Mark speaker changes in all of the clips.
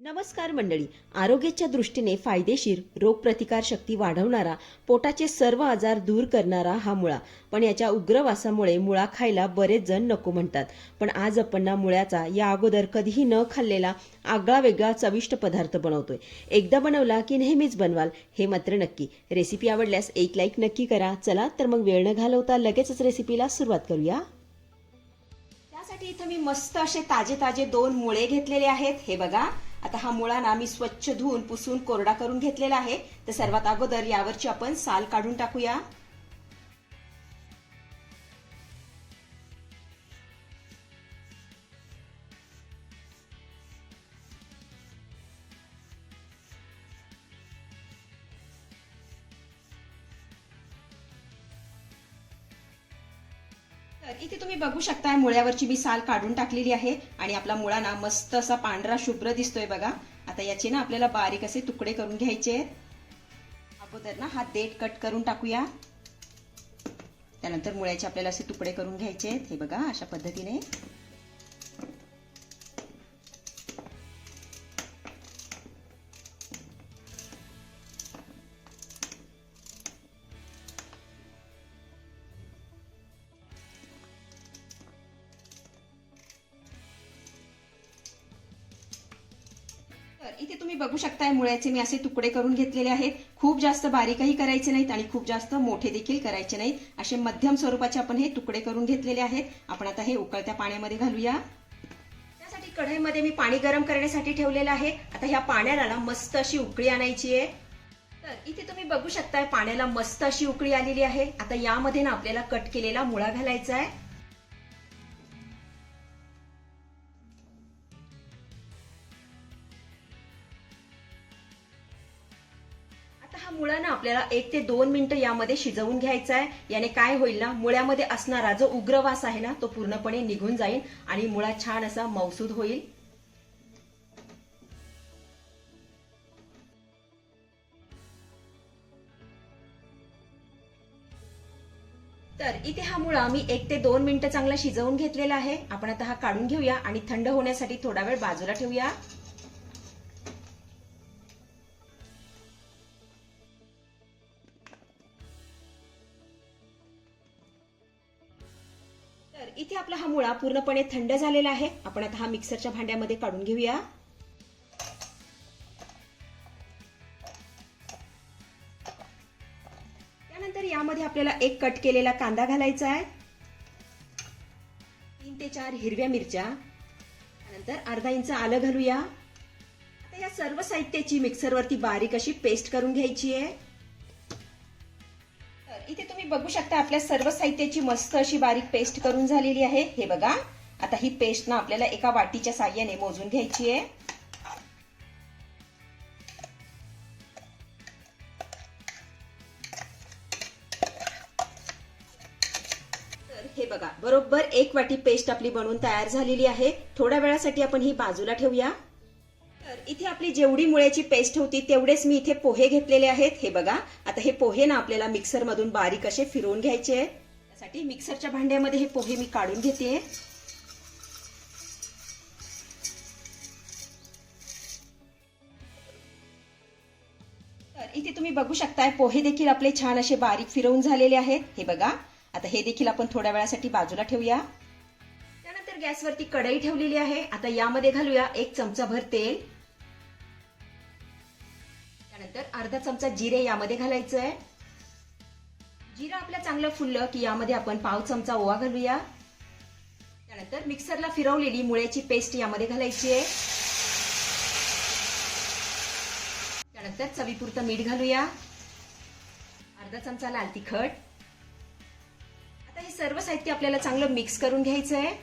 Speaker 1: नमस्कार मंडळी. आरोग्याच्या दृष्टीने फायदेशीर रोगप्रतिकार शक्ती वाढवणारा पोटाचे सर्व आजार दूर करणारा हा मुळा. पण याच्या उग्र वासामुळे मुळा खायला बरेच जण नको म्हणतात. पण आज आपण ना मुळ्याचा या अगोदर कधीही न खाल्लेला आगळा वेगळा चविष्ट पदार्थ बनवतोय. एकदा बनवला की नेहमीच बनवाल हे मात्र नक्की. रेसिपी आवडल्यास एक लाईक नक्की करा. चला तर मग वेळ न घालवता लगेचच रेसिपीला सुरुवात करूया. त्यासाठी इथं मी मस्त असे ताजे ताजे दोन मुळे घेतलेले आहेत. हे बघा. आता हा मुळा ना मी स्वच्छ धुवून पुसून कोरडा करून घेतलेला आहे. तर सर्वात अगोदर यावरची आपण साल काढून टाकूया. तर इथे तुम्ही बघू शकता मुळ्यावरची मी साल काढून टाकलेली आहे आणि आपला मुळा ना मस्त असा पांढरा शुभ्र दिसतोय बघा. आता याचे ना आपल्याला बारीक असे तुकडे करून घ्यायचे आहेत. अगोदर ना हा देठ कट करून टाकूया. त्यानंतर मुळ्याचे आपल्याला असे तुकडे करून घ्यायचे आहेत. हे बघा अशा पद्धतीने. इथे तुम्ही बघू शकताय मुळ्याचे मी असे तुकडे करून घेतलेले आहेत. खूप जास्त बारीकही करायचे नाहीत आणि खूप जास्त मोठे देखील करायचे नाहीत. असे मध्यम स्वरूपाचे आपण हे तुकडे करून घेतलेले आहेत. आपण आता हे उकळत्या पाण्यामध्ये घालूया. त्यासाठी कढईमध्ये मी पाणी गरम करण्यासाठी ठेवलेलं आहे. आता ह्या पाण्याला ना मस्त अशी उकळी आणायची आहे. तर इथे तुम्ही बघू शकताय पाण्याला मस्त अशी उकळी आलेली आहे. आता यामध्ये ना आपल्याला कट केलेला मुळा घालायचा आहे. आपल्याला एक ते दोन मिनिटं यामध्ये शिजवून घ्यायचा आहे. याने काय होईल ना मुळ्यामध्ये असणारा जो उग्रवास आहे ना तो पूर्णपणे निघून जाईल आणि मुळा छान असा मौसूद होईल. तर इथे हा मुळा मी एक ते दोन मिनिटं चांगला शिजवून घेतलेला आहे. आपण आता हा काढून घेऊया आणि थंड होण्यासाठी थोडा वेळ बाजूला ठेवूया. आपला पूर्णपणे थंड झालेला आहे. आपण आता हा मिक्सरच्या भांड्यामध्ये काढून घेऊया. त्यानंतर यामध्ये आपल्याला एक कट केलेला कांदा घालायचा आहे. तीन ते चार हिरव्या मिरच्या. त्यानंतर अर्धा इंच आलं घालूया. आता या सर्व साहित्याची मिक्सरवरती बारीक अशी पेस्ट करून घ्यायची आहे. इथे तुम्ही बघू शकता आपल्या सर्व साहित्याची मस्त अशी बारीक पेस्ट करून झालेली आहे. हे बघा. आता ही पेस्ट ना आपल्याला एका वाटीच्या साह्याने मोजून घ्यायची आहे. तर हे बघा बरोबर एक वाटी पेस्ट आपली बनवून तयार झालेली आहे. थोड्या वेळासाठी आपण ही बाजूला ठेवूया. तर इथे आपली जेवढी मुळ्याची पेस्ट होती तेवढेच मी इथे पोहे घेतलेले आहेत. हे बघा आता हे पोहे ना आपल्याला मिक्सर मधून बारीक असे फिरवून घ्यायचे आहेत. त्यासाठी मिक्सरच्या भांड्यामध्ये हे पोहे मी काढून घेते. तर इथे तुम्ही बघू शकताय पोहे देखील आपले छान असे बारीक फिरवून झालेले आहेत. हे बघा आता हे देखील आपण थोड्या वेळासाठी बाजूला ठेवूया. त्यानंतर गॅसवरती कढई ठेवलेली आहे. आता यामध्ये घालूया एक चमचाभर तेल. त्यानंतर अर्धा चमचा जिरे यामध्ये घालायचं आहे जिरं आपलं चांगलं फुललं की यामध्ये आपण पाव चमचा ओवा घालूया. त्यानंतर मिक्सरला फिरवलेली मुळ्याची पेस्ट यामध्ये घालायची आहे. त्यानंतर चवीपुरतं मीठ घालूया. अर्धा चमचा लाल तिखट आता हे सर्व साहित्य आपल्याला चांगलं मिक्स करून घ्यायचं आहे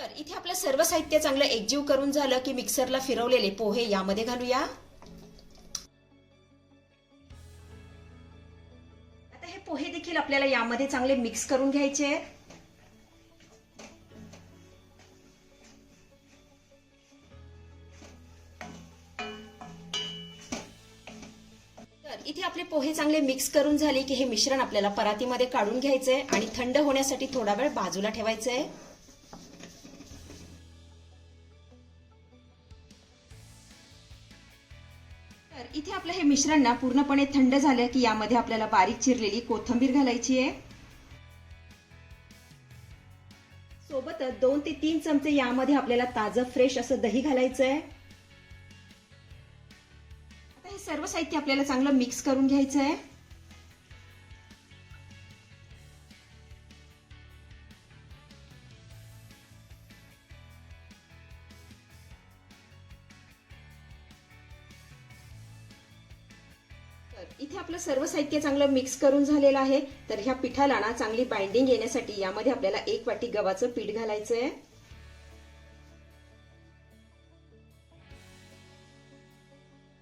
Speaker 1: तर इथे आपलं सर्व साहित्य चांगलं एकजीव करून झालं की मिक्सरला फिरवलेले पोहे यामध्ये घालूया. आता हे पोहे देखील आपल्याला यामध्ये चांगले मिक्स करून घ्यायचे आहेत. तर इथे आपले पोहे चांगले मिक्स करून झाले की हे मिश्रण आपल्याला परातीमध्ये काढून घ्यायचंय आणि थंड होण्यासाठी थोडा वेळ बाजूला ठेवायचंय. तर इथे आपलं हे मिश्रण ना पूर्णपणे थंड झालं की यामध्ये आपल्याला बारीक चिरलेली कोथिंबीर घालायची आहे. सोबतच दोन ते तीन चमचे यामध्ये आपल्याला ताजं फ्रेश असं दही घालायचं आहे आता हे सर्व साहित्य आपल्याला चांगलं मिक्स करून घ्यायचं आहे सर्व साहित्य चांगलं मिक्स करून झालेलं आहे. तर ह्या पिठाला ना चांगली बाइंडिंग येण्यासाठी यामध्ये आपल्याला एक वाटी गव्हाचं पीठ घालायचं आहे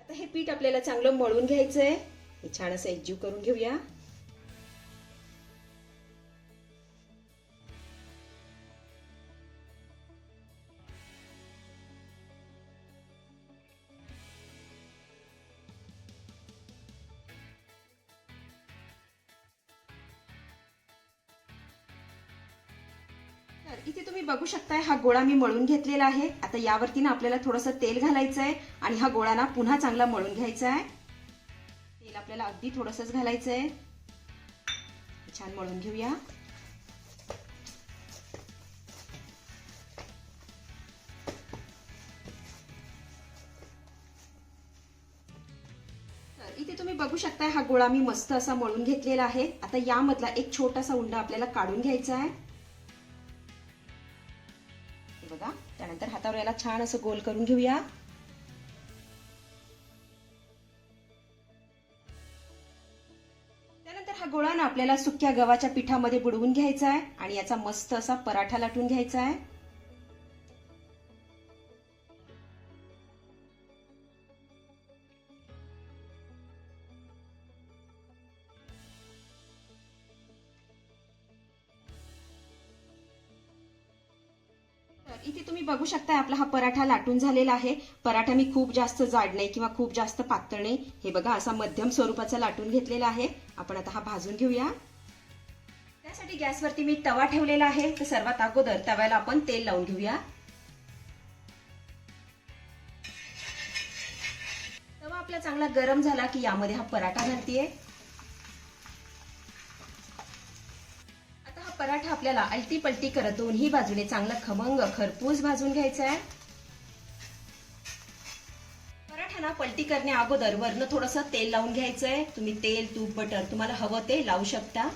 Speaker 1: आता हे पीठ आपल्याला चांगलं मळून घ्यायचं आहे हे छान असं एकजीव करून घेऊया. तर इथे तुम्ही बघू शकताय हा गोळा मी मळून घेतलेला आहे. आता यावरती ना आपल्याला थोडंसं तेल घालायचं आहे आणि हा गोळा ना पुन्हा चांगला मळून घ्यायचा आहे. तेल आपल्याला अगदी थोडंसंच घालायचं आहे छान मळून घेऊया. तर इथे तुम्ही बघू शकताय हा गोळा मी मस्त असा मळून घेतलेला आहे. आता यामधला एक छोटासा उंडा आपल्याला काढून घ्यायचा आहे. हातावर याला छान असं गोल करून घेऊया. त्यानंतर हा गोळा ना आपल्याला सुक्या गव्हाच्या पिठामध्ये बुडवून घ्यायचा आहे आणि याचा मस्त असा पराठा लाटून घ्यायचा आहे. इथे तुम्ही बघू शकताय आपला हा पराठा लाटून झालेला आहे. पराठा मी खूप जास्त जाड नाही किंवा खूप जास्त पातळ नाही हे बघा असा मध्यम स्वरूपाचा लाटून घेतलेला आहे. आपण आता हा भाजून घेऊया. त्यासाठी गॅसवरती मी तवा ठेवलेला आहे. तर सर्वात अगोदर तव्याला आपण तेल लावून घेऊया. तवा आपला चांगला गरम झाला की यामध्ये हा पराठा घालतीये. पराठा आपल्याला अलटी पलटी करत दोन्ही बाजूने चांगला खमंग खरपूस भाजून घ्यायचा आहे पराठा ना पलटी करण्या अगोदर वरनं थोडंसं तेल लावून घ्यायचंय. तुम्ही तेल तूप बटर तुम्हाला हवं ते लावू शकता.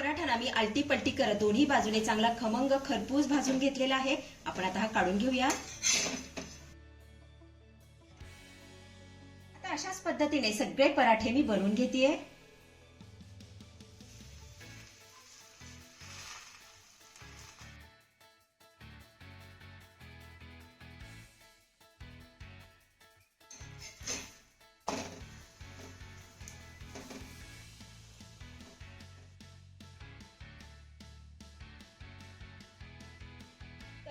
Speaker 1: तर मी आलटी पलटी करत दोन्ही बाजूने चांगला खमंग खरपूस भाजून घेतलेला आहे. आपण आता हा काढून घेऊया. आता अशाच पद्धतीने सगळे पराठे मी बनवून घेतेय.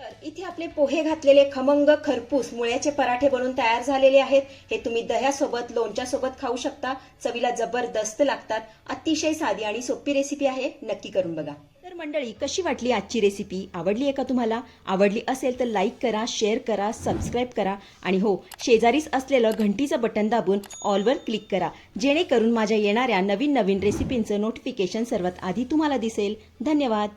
Speaker 1: तर इथे आपले पोहे घातलेले खमंग खरपूस मुळ्याचे पराठे बनून तयार झालेले आहेत. हे तुम्ही दह्यासोबत लोणच्यासोबत खाऊ शकता. चवीला जबरदस्त लागतात. अतिशय साधी आणि सोपी रेसिपी आहे. नक्की करून बघा. तर मंडळी कशी वाटली आजची रेसिपी आवडली आहे का तुम्हाला? आवडली असेल तर लाईक करा शेअर करा सबस्क्राईब करा. आणि हो शेजारीच असलेलं घंटीचं बटन दाबून ऑलवर क्लिक करा. जेणेकरून माझ्या येणाऱ्या नवीन नवीन रेसिपींचं नोटिफिकेशन सर्वात आधी तुम्हाला दिसेल. धन्यवाद.